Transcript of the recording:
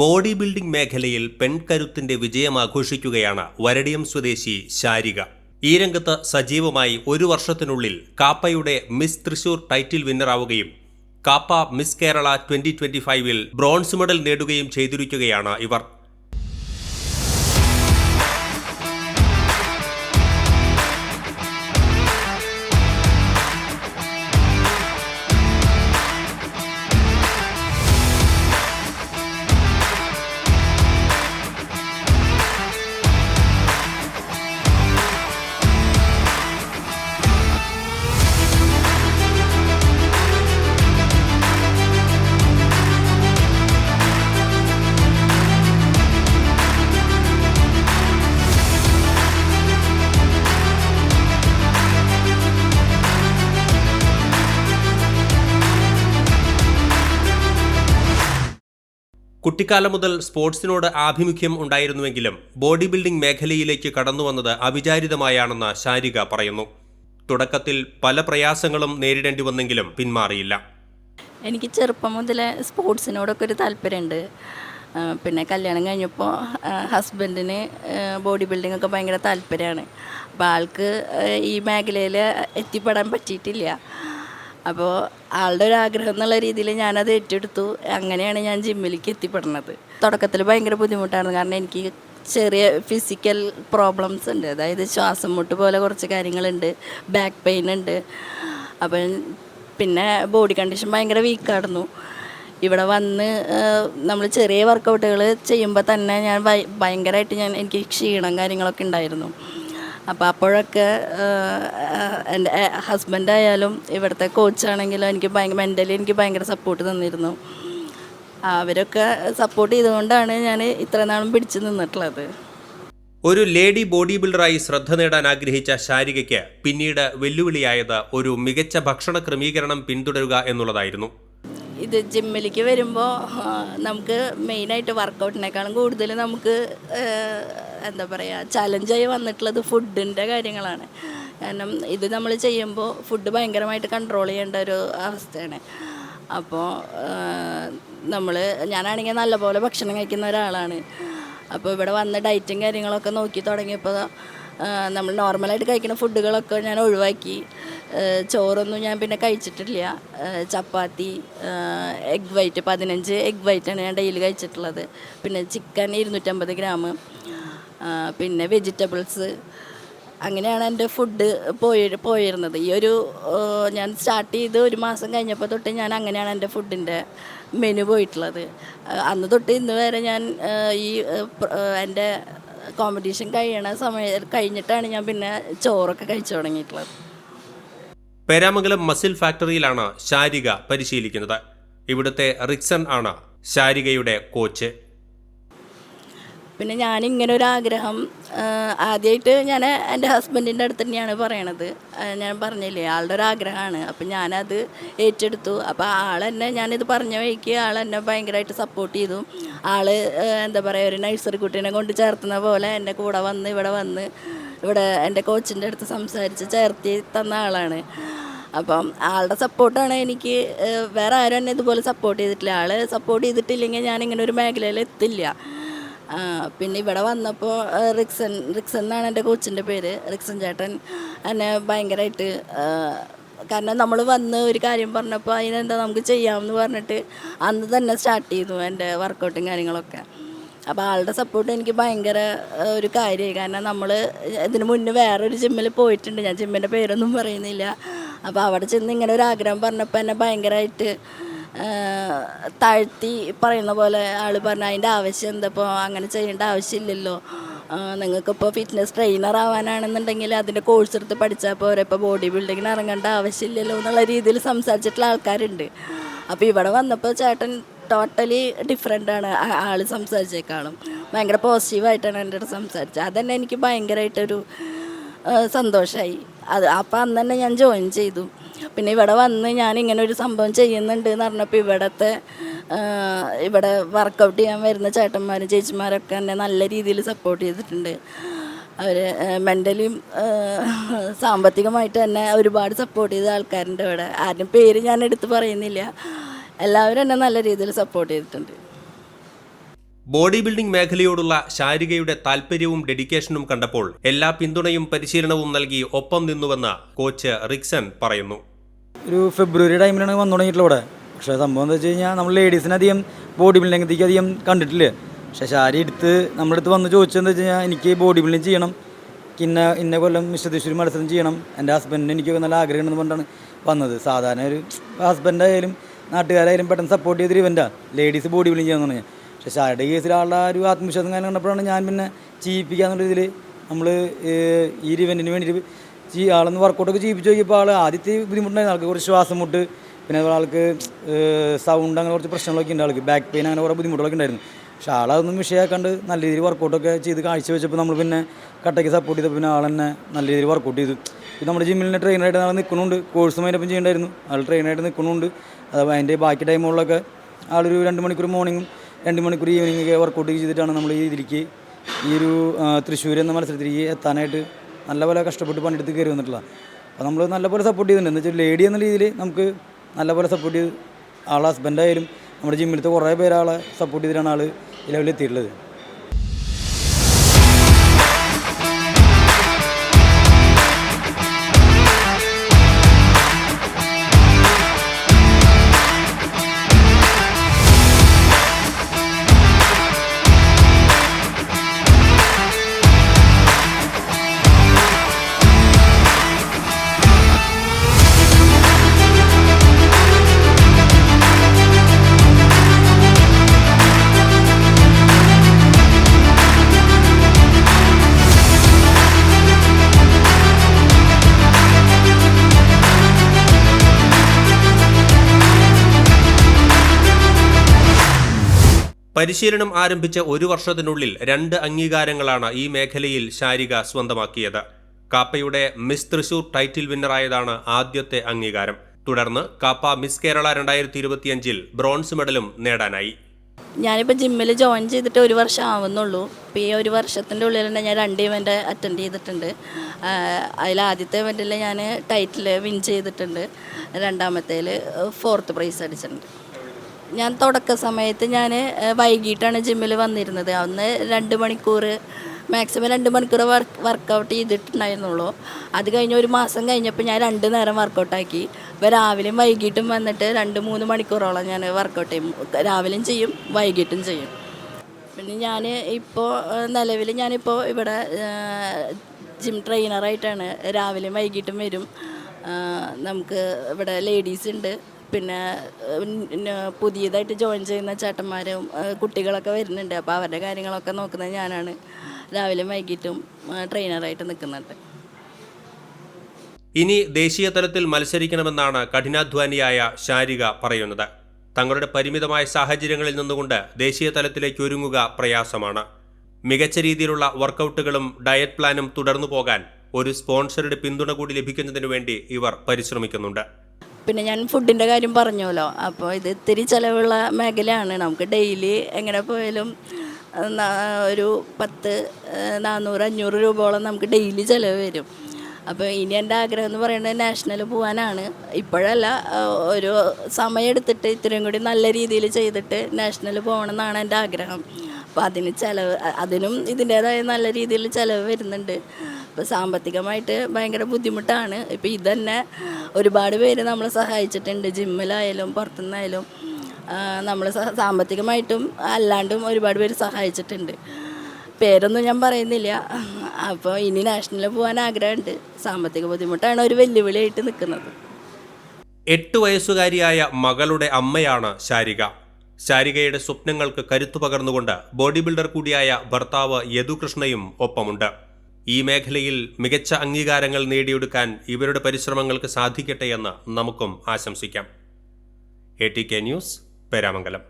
Body building മേഖലയിൽ പെൺകരുത്തിന്റെ വിജയം ആഘോഷിക്കുകയാണ് വരടിയം സ്വദേശി ശാരിക. ഈ രംഗത്ത് സജീവമായി ഒരു വർഷത്തിനുള്ളിൽ കാപ്പയുടെ miss Thrissur title വിന്നറാവുകയും Kappa miss Kerala twenty twenty ഫൈവിൽ ബ്രോൺസ് മെഡൽ നേടുകയും ചെയ്തിരിക്കുകയാണ് ഇവർ. കുട്ടിക്കാലം മുതൽ സ്പോർട്സിനോട് ആഭിമുഖ്യം ഉണ്ടായിരുന്നുവെങ്കിലും ബോഡി ബിൽഡിംഗ് മേഖലയിലേക്ക് കടന്നുവന്നത് അവിചാരിതമായാണെന്ന് ശാരിക പറയുന്നു. തുടക്കത്തിൽ പല പ്രയാസങ്ങളും നേരിടേണ്ടി വന്നെങ്കിലും പിന്മാറിയില്ല. എനിക്ക് ചെറുപ്പം മുതലേ സ്പോർട്സിനോടൊക്കെ ഒരു താല്പര്യമുണ്ട് പിന്നെ കല്യാണം കഴിഞ്ഞപ്പോൾ ഹസ്ബൻഡിന് ബോഡി ബിൽഡിംഗ് ഒക്കെ ഭയങ്കര താല്പര്യമാണ് അപ്പോൾ ആൾക്ക് ഈ മേഖലയിൽ എത്തിപ്പെടാൻ പറ്റിയിട്ടില്ല. അപ്പോൾ ആളുടെ ഒരു ആഗ്രഹം എന്നുള്ള രീതിയിൽ ഞാനത് ഏറ്റെടുത്തു. അങ്ങനെയാണ് ഞാൻ ജിമ്മിലേക്ക് എത്തിപ്പെടുന്നത് തുടക്കത്തിൽ ഭയങ്കര ബുദ്ധിമുട്ടാണ് കാരണം എനിക്ക് ചെറിയ ഫിസിക്കൽ പ്രോബ്ലംസ് ഉണ്ട്. അതായത് ശ്വാസം മുട്ട് പോലെ കുറച്ച് കാര്യങ്ങളുണ്ട്. ബാക്ക് പെയിൻ ഉണ്ട്. അപ്പം പിന്നെ ബോഡി കണ്ടീഷൻ ഭയങ്കര വീക്കായിരുന്നു ഇവിടെ വന്ന് നമ്മൾ ചെറിയ വർക്കൗട്ടുകൾ ചെയ്യുമ്പോൾ തന്നെ ഞാൻ ഭയ- ഭയങ്കരമായിട്ട് ഞാൻ എനിക്ക് ക്ഷീണം കാര്യങ്ങളൊക്കെ ഉണ്ടായിരുന്നു. അപ്പോൾ അപ്പോഴൊക്കെ എന്റെ ഹസ്ബൻഡായാലും ഇവിടുത്തെ കോച്ചാണെങ്കിലും എനിക്ക് ഭയങ്കര മെന്റലി എനിക്ക് ഭയങ്കര സപ്പോർട്ട് തന്നിരുന്നു. അവരൊക്കെ സപ്പോർട്ട് ചെയ്തുകൊണ്ടാണ് ഞാൻ ഇത്ര നാളും പിടിച്ചു നിന്നിട്ടുള്ളത്. ഒരു ലേഡി ബോഡി ബിൽഡറായി ശ്രദ്ധ നേടാൻ ആഗ്രഹിച്ച ശാരികയ്ക്ക് പിന്നീട് വെല്ലുവിളിയായത് ഒരു മികച്ച ഭക്ഷണ ക്രമീകരണം പിന്തുടരുക എന്നുള്ളതായിരുന്നു. ഇത് ജിമ്മിലേക്ക് വരുമ്പോൾ നമുക്ക് മെയിനായിട്ട് വർക്കൗട്ടിനേക്കാളും കൂടുതൽ നമുക്ക് എന്താ പറയുക ചലഞ്ചായി വന്നിട്ടുള്ളത് ഫുഡിന്റെ കാര്യങ്ങളാണ്. കാരണം ഇത് നമ്മൾ ചെയ്യുമ്പോൾ ഫുഡ് ഭയങ്കരമായിട്ട് കൺട്രോൾ ചെയ്യേണ്ട ഒരു അവസ്ഥയാണ്. അപ്പോൾ നമ്മൾ ഞാനാണെങ്കിൽ നല്ലപോലെ ഭക്ഷണം കഴിക്കുന്ന ഒരാളാണ്. അപ്പോൾ ഇവിടെ വന്ന് ഡയറ്റും കാര്യങ്ങളൊക്കെ നോക്കി തുടങ്ങിയപ്പോൾ നമ്മൾ നോർമലായിട്ട് കഴിക്കുന്ന ഫുഡുകളൊക്കെ ഞാൻ ഒഴിവാക്കി. ചോറൊന്നും ഞാൻ പിന്നെ കഴിച്ചിട്ടില്ല. ചപ്പാത്തി എഗ് വൈറ്റ് പതിനഞ്ച് എഗ് വൈറ്റാണ് ഞാൻ ഡെയിലി കഴിച്ചിട്ടുള്ളത്. പിന്നെ ചിക്കൻ ഇരുന്നൂറ്റമ്പത് ഗ്രാം പിന്നെ വെജിറ്റബിൾസ്. അങ്ങനെയാണ് എന്റെ ഫുഡ് പോയി പോയിരുന്നത്. ഈ ഒരു ഞാൻ സ്റ്റാർട്ട് ചെയ്ത് ഒരു മാസം കഴിഞ്ഞപ്പോൾ തൊട്ട് ഞാൻ അങ്ങനെയാണ് എന്റെ ഫുഡിന്റെ മെനു പോയിട്ടുള്ളത്. അന്ന് തൊട്ട് ഇന്ന് വരെ ഞാൻ ഈ എന്റെ കോമ്പറ്റീഷൻ കഴിയണ സമയം കഴിഞ്ഞിട്ടാണ് ഞാൻ പിന്നെ ചോറൊക്കെ കഴിച്ചു തുടങ്ങിയിട്ടുള്ളത്. പേരാമംഗലം മസിൽ ഫാക്ടറിയിലാണ് ശാരിക പരിശീലിക്കുന്നത്. ഇവിടുത്തെ റിക്സൺ ആണ് ശാരികയുടെ കോച്ച്. പിന്നെ ഞാൻ ഇങ്ങനെ ഒരു ആഗ്രഹം ആദ്യമായിട്ട് ഞാൻ എന്റെ ഹസ്ബൻഡിന്റെ അടുത്ത് തന്നെയാണ് പറയണത്. ഞാൻ പറഞ്ഞില്ലേ ആളുടെ ഒരു ആഗ്രഹമാണ്. അപ്പം ഞാനത് ഏറ്റെടുത്തു. അപ്പോൾ ആൾ എന്നെ ഞാനിത് പറഞ്ഞ വഴിക്ക് ആൾ എന്നെ ഭയങ്കരമായിട്ട് സപ്പോർട്ട് ചെയ്തു. ആൾ എന്താ പറയുക ഒരു നഴ്സറി കുട്ടീനെ കൊണ്ട് ചേർത്തുന്ന പോലെ എന്റെ കൂടെ വന്ന് ഇവിടെ വന്ന് ഇവിടെ എന്റെ കോച്ചിന്റെ അടുത്ത് സംസാരിച്ച് ചേർത്തി തന്ന ആളാണ്. അപ്പം ആളുടെ സപ്പോർട്ടാണ് എനിക്ക് വേറെ ആരും എന്നെ ഇതുപോലെ സപ്പോർട്ട് ചെയ്തിട്ടില്ല. ആൾ സപ്പോർട്ട് ചെയ്തിട്ടില്ലെങ്കിൽ ഞാൻ ഇങ്ങനെ ഒരു മേഖലയിൽ എത്തില്ല. പിന്നെ ഇവിടെ വന്നപ്പോൾ റിക്സൻ റിക്സൻ എന്നാണ് എന്റെ കോച്ചിന്റെ പേര്. റിക്സൻ ചേട്ടൻ എന്നെ ഭയങ്കരമായിട്ട് കാരണം നമ്മൾ വന്ന് ഒരു കാര്യം പറഞ്ഞപ്പോൾ അതിനെന്താ നമുക്ക് ചെയ്യാമെന്ന് പറഞ്ഞിട്ട് അന്ന് തന്നെ സ്റ്റാർട്ട് ചെയ്തു എന്റെ വർക്കൗട്ടും കാര്യങ്ങളൊക്കെ. അപ്പോൾ ആളുടെ സപ്പോർട്ട് എനിക്ക് ഭയങ്കര ഒരു കാര്യമായി. കാരണം നമ്മൾ ഇതിന് മുന്നേ വേറൊരു ജിമ്മിൽ പോയിട്ടുണ്ട്. ഞാൻ ജിമ്മിന്റെ പേരൊന്നും പറയുന്നില്ല. അപ്പോൾ അവിടെ ചെന്ന് ഇങ്ങനെ ഒരു ആഗ്രഹം പറഞ്ഞപ്പോൾ എന്നെ ഭയങ്കരമായിട്ട് താഴ്ത്തി പറയുന്ന പോലെ ആൾ പറഞ്ഞു അതിന്റെ ആവശ്യം എന്താ അങ്ങനെ ചെയ്യേണ്ട ആവശ്യമില്ലല്ലോ. നിങ്ങൾക്കിപ്പോൾ ഫിറ്റ്നസ് ട്രെയിനർ ആവാനാണെന്നുണ്ടെങ്കിൽ അതിന്റെ കോഴ്സ് എടുത്ത് പഠിച്ചാൽ പോരെ. ഇപ്പോൾ ബോഡി ബിൽഡിങ്ങിന് ഇറങ്ങേണ്ട ആവശ്യമില്ലല്ലോ എന്നുള്ള രീതിയിൽ സംസാരിച്ചിട്ടുള്ള ആൾക്കാരുണ്ട്. അപ്പോൾ ഇവിടെ വന്നപ്പോൾ ചേട്ടൻ ടോട്ടലി ഡിഫറെന്റ് ആണ്. ആൾ സംസാരിച്ചേക്കാളും. ഭയങ്കര പോസിറ്റീവായിട്ടാണ് എന്റെ അടുത്ത് സംസാരിച്ചത്. അതന്നെ എനിക്ക് ഭയങ്കരമായിട്ടൊരു സന്തോഷമായി അത് അപ്പം അന്ന് തന്നെ ഞാൻ ജോയിൻ ചെയ്തു. പിന്നെ ഇവിടെ വന്ന് ഞാൻ ഇങ്ങനെ ഒരു സംഭവം ചെയ്യുന്നുണ്ട് എന്ന് പറഞ്ഞപ്പോൾ ഇവിടുത്തെ ഇവിടെ വർക്കൗട്ട് ചെയ്യാൻ വരുന്ന ചേട്ടന്മാരും ചേച്ചിമാരൊക്കെ എന്നെ നല്ല രീതിയിൽ സപ്പോർട്ട് ചെയ്തിട്ടുണ്ട്. അവർ മെന്റലിയും സാമ്പത്തികമായിട്ട് തന്നെ ഒരുപാട് സപ്പോർട്ട് ചെയ്ത ആൾക്കാരുണ്ട് ഇവിടെ. ആരും പേര് ഞാൻ എടുത്ത് പറയുന്നില്ല. എല്ലാവരും എന്നെ നല്ല രീതിയിൽ സപ്പോർട്ട് ചെയ്തിട്ടുണ്ട്. ബോഡി ബിൽഡിംഗ് മേഖലയോടുള്ള ശാരികയുടെ താൽപ്പര്യവും ഡെഡിക്കേഷനും കണ്ടപ്പോൾ എല്ലാ പിന്തുണയും പരിശീലനവും നൽകി ഒപ്പം നിന്നുവെന്ന് കോച്ച് റിക്സൺ പറയുന്നു. ഒരു ഫെബ്രുവരി ടൈമിലാണ് വന്നു തുടങ്ങിയിട്ടുള്ളത് ഇവിടെ. പക്ഷേ സംഭവം എന്താ വെച്ച് കഴിഞ്ഞാൽ നമ്മൾ ലേഡീസിന് അധികം ബോഡി ബിൽഡിംഗ് അധികം കണ്ടിട്ടില്ല. പക്ഷേ ശാരി എടുത്ത് നമ്മുടെ അടുത്ത് വന്ന് ചോദിച്ചതെന്ന് വെച്ച് കഴിഞ്ഞാൽ എനിക്ക് ബോഡി ബിൽഡിംഗ് ചെയ്യണം. പിന്നെ ഇന്ന കൊല്ലം തൃശ്ശൂർ മത്സരം ചെയ്യണം. എന്റെ ഹസ്ബൻഡിന് എനിക്ക് നല്ല ആഗ്രഹം ഉണ്ടെന്ന് പറഞ്ഞിട്ടാണ് വന്നത്. സാധാരണ ഒരു ഹസ്ബൻഡായാലും നാട്ടുകാരായാലും പെട്ടെന്ന് സപ്പോർട്ട് ചെയ്തൊരു ഇവന്റാണ് ലേഡീസ് ബോഡി ബിൽഡിംഗ് ചെയ്യാന്ന് പറഞ്ഞാൽ പക്ഷേ ശാരിയുടെ കേസിൽ ആളുടെ ഒരു ആത്മവിശ്വാസം കാര്യം കണ്ടപ്പോഴാണ് ഞാൻ പിന്നെ ചെയ്യിപ്പിക്കാന്നുള്ള ഇതിൽ നമ്മൾ ഈ ഒരു ഇവന്റിന് വേണ്ടിയിട്ട് ചീ ആളൊന്ന് വർക്കൗട്ടൊക്കെ ചെയ്യിപ്പിച്ച് നോക്കിയപ്പോൾ ആൾ ആദ്യത്തെ ബുദ്ധിമുട്ടുണ്ടായിരുന്നു. ആൾക്ക് കുറച്ച് ശ്വാസം മുട്ട് പിന്നെ അതുപോലെ ആൾക്ക് സൗണ്ട് അങ്ങനെ കുറച്ച് പ്രശ്നങ്ങളൊക്കെ ഉണ്ട് ആൾക്ക്. ബാക്ക് പെയിൻ അങ്ങനെ കുറേ ബുദ്ധിമുട്ടുകളൊക്കെ ഉണ്ടായിരുന്നു. പക്ഷേ ആളതൊന്നും വിഷയമാക്കാണ്ട് നല്ല രീതിയിൽ വർക്കൗട്ടൊക്കെ ചെയ്ത് കാഴ്ച വെച്ചപ്പോൾ നമ്മൾ പിന്നെ കട്ടയ്ക്ക് സപ്പോർട്ട് ചെയ്തപ്പോൾ പിന്നെ ആൾ തന്നെ നല്ല രീതിയിൽ വർക്കൗട്ട് ചെയ്തു. ഇത് നമ്മുടെ ജിമ്മിലിന്റെ ട്രെയിനറായിട്ട് നാളെ നിൽക്കുന്നുണ്ട്. കോഴ്സും അതിനൊപ്പം ചെയ്യേണ്ടായിരുന്നു. ആൾ ട്രെയിനറായിട്ട് നിൽക്കുന്നുണ്ട്. അത് അതിന്റെ ബാക്കി ടൈമുകളിലൊക്കെ ആളൊരു രണ്ട് മണിക്കൂർ മോർണിംഗും രണ്ട് മണിക്കൂർ ഈവനിങ് ഒക്കെ വർക്കൗട്ട് ചെയ്തിട്ടാണ് നമ്മൾ ഈ ഇതിലേക്ക് ഈ ഒരു തൃശ്ശൂർ എന്ന മത്സരത്തിലേക്ക് എത്താനായിട്ട് നല്ലപോലെ കഷ്ടപ്പെട്ട് പണിയെടുത്ത് കയറി വന്നിട്ടുള്ള. അപ്പോൾ നമ്മൾ നല്ലപോലെ സപ്പോർട്ട് ചെയ്യുന്നുണ്ട് എന്ന് വെച്ചാൽ ലേഡി എന്ന രീതിയിൽ നമുക്ക് നല്ലപോലെ സപ്പോർട്ട് ചെയ്ത് ആളെ ഹസ്ബൻഡായാലും നമ്മുടെ ജിമ്മിലത്തെ കുറേ പേരാളെ സപ്പോർട്ട് ചെയ്തിട്ടാണ് ആൾ ഈ ലെവലിൽ എത്തിയിട്ടുള്ളത്. പരിശീലനം ആരംഭിച്ച ഒരു വർഷത്തിനുള്ളിൽ രണ്ട് അംഗീകാരങ്ങളാണ് ഈ മേഖലയിൽ ശാരിക സ്വന്തമാക്കിയത്. കാപ്പയുടെ മിസ് തൃശൂർ ടൈറ്റിൽ വിന്നറായതാണ് ആദ്യത്തെ അംഗീകാരം. തുടർന്ന് കാപ്പ മിസ് കേരള രണ്ടായിരത്തി ഇരുപത്തിയഞ്ചിൽ ബ്രോൺസ് മെഡലും നേടാനായി. ഞാനിപ്പോൾ ജിമ്മിൽ ജോയിൻ ചെയ്തിട്ട് ഒരു വർഷം ആവുന്നുള്ളൂ. ഇപ്പോൾ ഈ ഒരു വർഷത്തിന്റെ ഉള്ളിൽ തന്നെ ഞാൻ രണ്ട് ഇവന്റ് അറ്റൻഡ് ചെയ്തിട്ടുണ്ട്. അതിൽ ആദ്യത്തെ ഇവന്റിൽ ഞാൻ ടൈറ്റിൽ വിൻ ചെയ്തിട്ടുണ്ട്. രണ്ടാമത്തേൽ ഫോർത്ത് പ്രൈസ് അടിച്ചിട്ടുണ്ട്. ഞാൻ തുടക്ക സമയത്ത് ഞാൻ വൈകിട്ടാണ് ജിമ്മിൽ വന്നിരുന്നത്. അന്ന് രണ്ട് മണിക്കൂർ മാക്സിമം രണ്ട് മണിക്കൂർ വർക്ക് വർക്കൗട്ട് ചെയ്തിട്ടുണ്ടായിരുന്നുള്ളൂ. അത് കഴിഞ്ഞ് ഒരു മാസം കഴിഞ്ഞപ്പോൾ ഞാൻ രണ്ട് നേരം വർക്കൗട്ടാക്കി ഇപ്പോൾ രാവിലെയും വൈകിട്ടും വന്നിട്ട് രണ്ട് മൂന്ന് മണിക്കൂറോളം ഞാൻ വർക്കൗട്ട് ചെയ്യും. രാവിലെയും ചെയ്യും വൈകിട്ടും ചെയ്യും. പിന്നെ ഞാൻ ഇപ്പോൾ നിലവിൽ ഞാനിപ്പോൾ ഇവിടെ ജിം ട്രെയിനറായിട്ടാണ് രാവിലെയും വൈകിട്ടും വരും. നമുക്ക് ഇവിടെ ലേഡീസ് ഉണ്ട്. പിന്നെ പുതിയതായിട്ട് ജോയിൻ ചെയ്യുന്ന ചേട്ടന്മാരും കുട്ടികളൊക്കെ വരുന്നുണ്ട്. അപ്പോൾ അവരുടെ കാര്യങ്ങളൊക്കെ നോക്കുന്നത് ഞാനാണ്. രാവിലെ വൈകിട്ടും ട്രെയിനറായിട്ട് നിൽക്കുന്നുണ്ട്. ഇനി ദേശീയ തലത്തിൽ മത്സരിക്കണമെന്നാണ് കഠിനാധ്വാനിയായ ശാരിക പറയുന്നത്. തങ്ങളുടെ പരിമിതമായ സാഹചര്യങ്ങളിൽ നിന്നുകൊണ്ട് ദേശീയ തലത്തിലേക്ക് ഒരുങ്ങുക പ്രയാസമാണ്. മികച്ച രീതിയിലുള്ള വർക്കൗട്ടുകളും ഡയറ്റ് പ്ലാനും തുടർന്നു പോകാൻ ഒരു സ്പോൺസറുടെ പിന്തുണ കൂടി ലഭിക്കുന്നതിനു വേണ്ടി ഇവർ പരിശ്രമിക്കുന്നുണ്ട്. പിന്നെ ഞാൻ ഫുഡിന്റെ കാര്യം പറഞ്ഞല്ലോ അപ്പോൾ ഇത് ഇത്തിരി ചിലവുള്ള മേഖലയാണ്. നമുക്ക് ഡെയിലി എങ്ങനെ പോയാലും ഒരു പത്ത് നാനൂറ് അഞ്ഞൂറ് രൂപയോളം നമുക്ക് ഡെയിലി ചിലവ് വരും. അപ്പോൾ ഇനി എന്റെ ആഗ്രഹം എന്ന് പറയുന്നത് നാഷണൽ പോകാനാണ് ഇപ്പോഴല്ല ഒരു സമയം എടുത്തിട്ട് ഇത്രയും കൂടി നല്ല രീതിയിൽ ചെയ്തിട്ട് നാഷണൽ പോകണം എന്നാണ് എന്റെ ആഗ്രഹം. അപ്പോൾ അതിന് ചിലവ് അതിനും ഇതിന്റേതായ നല്ല രീതിയിൽ ചിലവ് വരുന്നുണ്ട്. അപ്പോൾ സാമ്പത്തികമായിട്ട് ഭയങ്കര ബുദ്ധിമുട്ടാണ്. ഇപ്പോൾ ഇതന്നെ ഒരുപാട് പേര് നമ്മളെ സഹായിച്ചിട്ടുണ്ട്. ജിമ്മിലായാലും പുറത്തുനിന്നായാലും നമ്മൾ സാമ്പത്തികമായിട്ടും അല്ലാണ്ടും ഒരുപാട് പേര് സഹായിച്ചിട്ടുണ്ട്. പേരൊന്നും ഞാൻ പറയുന്നില്ല. അപ്പോൾ ഇനി നാഷണലിൽ പോകാൻ ആഗ്രഹമുണ്ട്. സാമ്പത്തിക ബുദ്ധിമുട്ടാണ് ഒരു വെല്ലുവിളിയായിട്ട് നിൽക്കുന്നത്. എട്ട് വയസ്സുകാരിയായ മകളുടെ അമ്മയാണ് ശാരിക. ശാരികയുടെ സ്വപ്നങ്ങൾക്ക് കരുത്തു പകർന്നുകൊണ്ട് ബോഡി ബിൽഡർ കൂടിയായ ഭർത്താവ് യദുകൃഷ്ണയും ഒപ്പമുണ്ട്. ഈ മേഖലയിൽ മികച്ച അംഗീകാരങ്ങൾ നേടിയെടുക്കാൻ ഇവരുടെ പരിശ്രമങ്ങൾക്ക് സാധിക്കട്ടെ എന്ന് നമുക്കും ആശംസിക്കാം. A T K news Peramangalam.